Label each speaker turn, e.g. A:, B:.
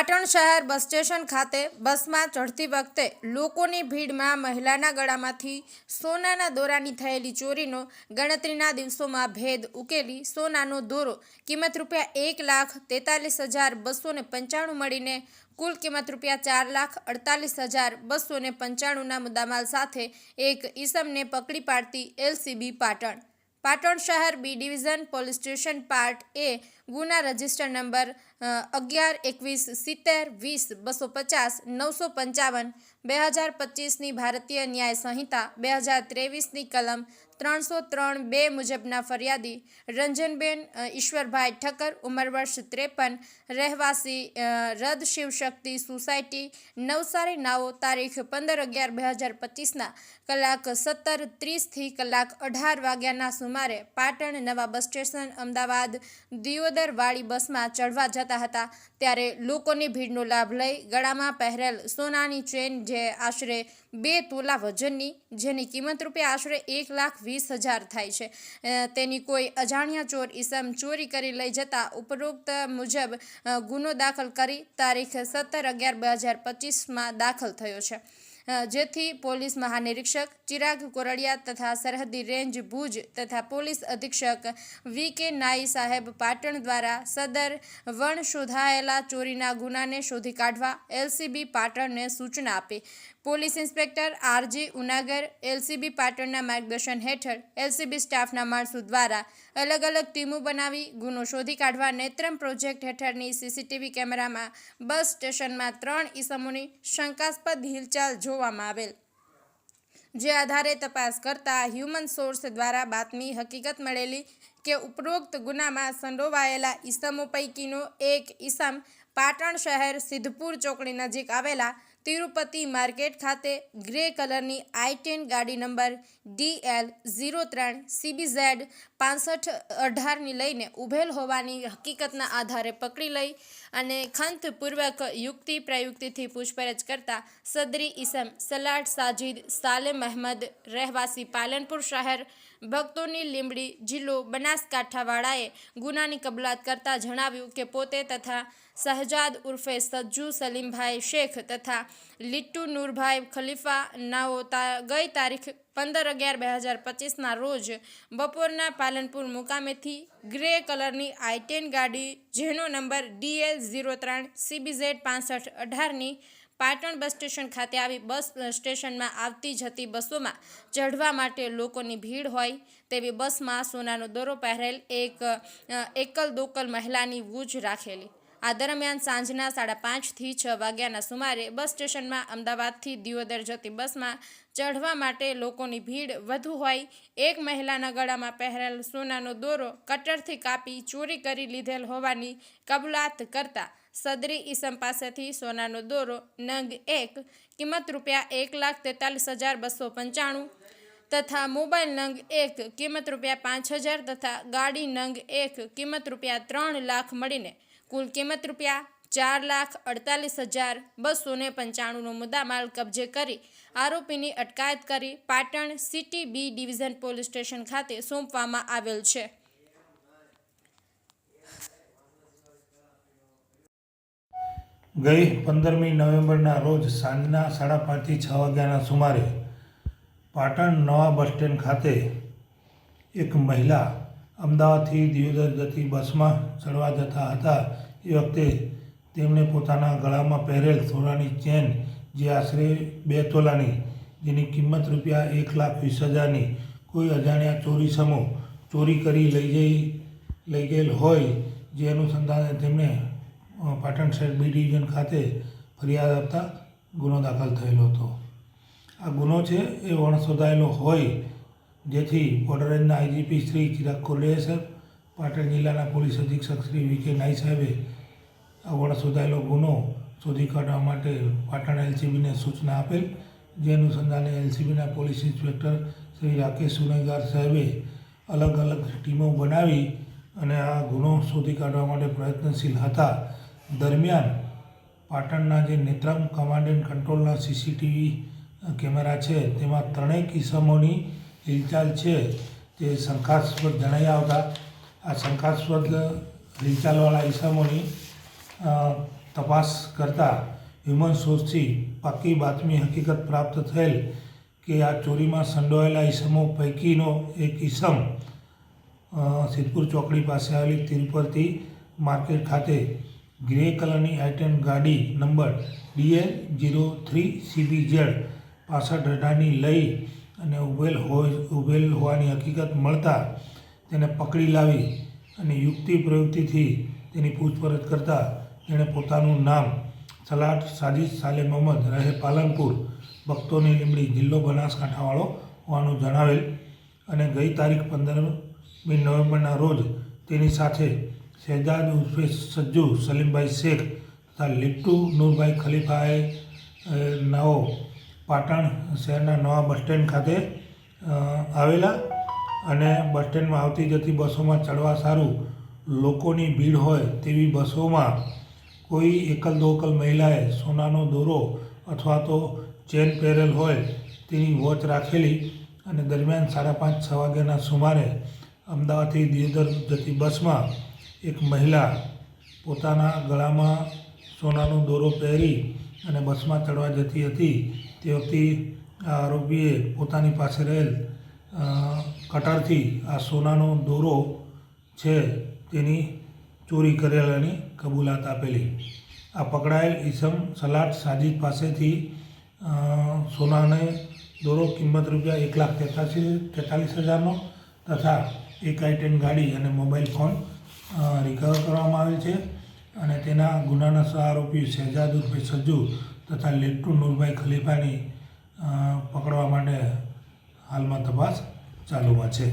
A: પાટણ શહેર bus station ખાતે બસમાં ચઢતી વખતે લોકોની ભીડમાં મહિલાના ગળામાંથી સોનાના દોરાની થયેલી ચોરીનો ગણતરીના દિવસોમાં ભેદ ઉકેલી સોનાનો દોરો કિંમત રૂપિયા એક લાખ તેતાલીસ હજાર બસો ને પંચાણું મળીને કુલ કિંમત રૂપિયા ચાર લાખ અડતાલીસ હજાર બસો ને પંચાણુંના મુદ્દામાલ સાથે એક ઈસમને પકડી પાડતી એલસીબી પાટણ. પાટણ શહેર B division police station part A ગુના રજિસ્ટર નંબર અગિયાર, એકવીસ, સિત્તેર, વીસ, બસો પચાસ, નવસો પંચાવન, બે હજાર પચીસની ભારતીય ન્યાય સંહિતા, બે હજાર ત્રેવીસની કલમ ત્રણસો ત્રણ બે મુજબના ફરિયાદી રંજનબેન ઈશ્વરભાઈ ઠક્કર, ઉંમર વર્ષ ત્રેપન, રહેવાસી રદ શિવશક્તિ સોસાયટી, નવસારી નાઓ, તારીખ પંદર અગિયાર બે હજાર પચીસના કલાક સત્તર ત્રીસથી કલાક અઢાર વાગ્યાના સુમારે પાટણ નવા બસ સ્ટેશન, અમદાવાદ દિયોદરવાળી બસમાં ચડવા જતા હતા. ત્યારે લોકોની ભીડનો લાભ લઈ ગળામાં પહેરેલ સોનાની ચેન જે આશરે બે તોલા વજનની, જેની કિંમત રૂપે આશરે એક લાખ વીસ હજાર થાય છે. તેની કોઈ અજાણ્યા ચોર ઈસમ ચોરી કરી લઈ જતા ઉપરોક્ત મુજબ ગુનો દાખલ કરી તારીખ સત્તર અગિયાર બે હજાર પચીસમાં દાખલ થયો છે. જેથી પોલીસ મહાનિરીક્ષક ચિરાગ કોરડિયા તથા સરહદી રેન્જ ભુજ તથા પોલીસ અધિક્ષક વી કે નાઈ સાહેબ પાટણ દ્વારા સદર વણ શોધાયેલા ચોરીના ગુનાને શોધી કાઢવા એલસીબી પાટણને સૂચના આપી. Police inspector R G Unagar LCB પાટણના માર્ગદર્શન હેઠળ એલસીબી સ્ટાફના માણસો દ્વારા અલગ અલગ ટીમો બનાવી ગુનો શોધી કાઢવા નેત્રમ પ્રોજેક્ટ હેઠળની સીસીટીવી કેમેરામાં બસ સ્ટેશનમાં ત્રણ ઈસમોની શંકાસ્પદ હિલચાલ જોવામાં આવેલ. જે આધારે તપાસ કરતા હ્યુમન સોર્સ દ્વારા બાતમી હકીકત મળેલી કે ઉપરોક્ત ગુનામાં સંડોવાયેલા ઈસમો પૈકીનો એક ઈસમ પાટણ શહેર સિદ્ધપુર ચોકડી નજીક આવેલા તિરુપતિ માર્કેટ ખાતે ગ્રે કલરની આઈ ટેન ગાડી નંબર ડીએલ ઝીરો ત્રણ સીબીઝેડ પાસઠ અઢારની લઈને ઊભેલ હોવાની હકીકતના આધારે પકડી લઈ અને ખંતપૂર્વક યુક્તિ પ્રયુક્તિથી પૂછપરછ કરતા સદરી ઈસમ સલાડ સાજીદ સાલેમ અહેમદ રહેવાસી પાલનપુર શહેર ભક્તોની લીંબડી જિલ્લો બનાસકાંઠાવાળાએ ગુનાની કબલાત કરતા જણાવ્યું કે પોતે તથા શહજાદ ઉર્ફે સજ્જુ સલીમભાઈ શેખ તથા લિટ્ટુ નૂરભાઈ ખલીફા નાઓ ગઈ તારીખ પંદર અગિયાર બે હજાર પચીસના રોજ બપોરના પાલનપુર મુકામેથી ગ્રે કલરની આઈ ટેન ગાડી જેનો નંબર ડીએલ ઝીરો ત્રણ સીબીઝેડ પાસઠ અઢારની પાટણ બસ સ્ટેશન ખાતે આવી બસ સ્ટેશનમાં આવતી જતી બસોમાં ચઢવા માટે લોકોની ભીડ હોય તેવી બસમાં સોનાનો દોરો પહેરેલ એક એકલ દોકલ મહિલાની વૂજ રાખેલી. આ દરમિયાન સાંજના સાડા પાંચથી છ વાગ્યાના સુમારે બસ સ્ટેશનમાં અમદાવાદથી દિયોદર જતી બસમાં ચઢવા માટે લોકોની ભીડ વધુ હોય એક મહિલાના ગળામાં પહેરેલ સોનાનો દોરો કટરથી કાપી ચોરી કરી લીધેલ હોવાની કબૂલાત કરતા સદરી ઈસમ પાસેથી સોનાનો દોરો, નંગ એક, કિંમત રૂપિયા એક લાખ તેતાલીસ હજાર બસો પંચાણું તથા મોબાઈલ નંગ એક, કિંમત રૂપિયા પાંચ હજાર તથા ગાડી નંગ એક, કિંમત રૂપિયા ત્રણ લાખ મળીને કુલ કિંમત રૂપિયા ચાર લાખ અડતાલીસ હજાર બસો ને પંચાણુંનો મુદ્દામાલ કબજે કરી આરોપીની અટકાયત કરી Patan city B division police station ખાતે સોંપવામાં આવેલ છે.
B: ગઈ પંદરમી નવેમ્બરના રોજ સાંજના સાડા પાંચથી છ વાગ્યાના સુમારે પાટણ નવા બસ સ્ટેન્ડ ખાતે એક મહિલા અમદાવાદથી દિયોદર જતી બસમાં ચડવા જતા હતા. એ વખતે તેમણે પોતાના ગળામાં પહેરેલ સોનાની ચેન, જે આશરે બે તોલાની, જેની કિંમત રૂપિયા એક લાખ વીસ હજારની, કોઈ અજાણ્યા ચોરી સમો ચોરી કરી લઈ જઈ, લઈ ગયેલ હોય, જે અનુસંધાને તેમણે પાટણ શહેર બી ડિવિઝન ખાતે ફરિયાદ આપતા ગુનો દાખલ થયેલો હતો. આ ગુનો છે એ વણશોધાયેલો હોય, જેથી બોર્ડર રેન્જના આઈજીપી શ્રી ચિરાગ કોરડિયા સાહેબ, પાટણ જિલ્લાના પોલીસ અધિક્ષક શ્રી વી કે નાઈ સાહેબે આ વણશોધાયેલો ગુનો શોધી કાઢવા માટે પાટણ એલસીબીને સૂચના આપેલ, જે અનુસંધાને એલસીબીના પોલીસ ઇન્સ્પેક્ટર શ્રી રાકેશ સુનેગાર સાહેબે અલગ અલગ ટીમો બનાવી અને આ ગુનો શોધી કાઢવા માટે પ્રયત્નશીલ હતા. દરમિયાન પાટણના જે નેત્રમ કમાન્ડ એન્ડ કંટ્રોલના સીસીટીવી કેમેરા છે, તેમાં ત્રણેય કિસમોની હિલચાલ છે, તે શંકાસ્પદ જણાઈ આવતા. આ શંકાસ્પદ હિલચાલવાળા ઈસમોની તપાસ કરતા હ્યુમન સોર્સથી પાકી બાતમી હકીકત પ્રાપ્ત થયેલ કે આ ચોરીમાં સંડોવાયેલા ઈસમો પૈકીનો એક ઈસમ સિદ્ધપુર ચોકડી પાસે આવેલી તિરુપતિ માર્કેટ ખાતે ગ્રે કલરની આઈટેન ગાડી number DL zero three CB Z પાસઠ અઢારની લઈ અને ઉભેલ હોય, ઉભેલ હોવાની હકીકત મળતા તેને પકડી લાવી અને યુક્તિ પ્રયુક્તિથી તેની પૂછપરછ કરતાં તેણે પોતાનું નામ સલાટ સાજિદ સાલે મોહમ્મદ રહે પાલનપુર ભક્તોની લીમડી જિલ્લો બનાસકાંઠાવાળો હોવાનું જણાવેલ અને ગઈ તારીખ પંદરમી નવેમ્બરના રોજ તેની સાથે શહેજાદ ઉર્ફે સજ્જુ સલીમભાઈ શેખ તથા લિપ્ટુ નૂરભાઈ ખલીફાએ નાઓ પાટણ શહેરના નવા બસ સ્ટેન્ડ ખાતે આવેલા અને બસ સ્ટેન્ડમાં આવતી જતી બસોમાં ચડવા સારું લોકોની ભીડ હોય તેવી બસોમાં કોઈ એકલ દોકલ મહિલાએ સોનાનો દોરો અથવા તો ચેન પહેરેલ હોય તેની વોચ રાખેલી અને દરમિયાન સાડા પાંચ, છ વાગ્યાના સુમારે અમદાવાદથી દિયોદર જતી બસમાં એક મહિલા પોતાના ગળામાં સોનાનો દોરો પહેરી અને બસમાં ચડવા જતી હતી. તે વખતે આ આરોપીએ પોતાની પાસે રહેલ કટારથી આ સોનાનો દોરો છે તેની ચોરી કરેલાની કબૂલાત આપેલી. આ પકડાયેલ ઈસમ સલાટ સાજિદ પાસેથી સોનાને દોરો કિંમત રૂપિયા એક લાખ તેતાસી, તેતાલીસ હજારનો તથા એક આઈટેન ગાડી અને મોબાઈલ ફોન રિકવર કરવામાં આવેલ છે અને તેના ગુનાના સહ આરોપી શહેજાદ ઉર્ફે સજ્જુ તથા લેટ્ટુ નૂરભાઈ ખલીફાની પકડવા માટે હાલમાં તપાસ ચાલુમાં છે.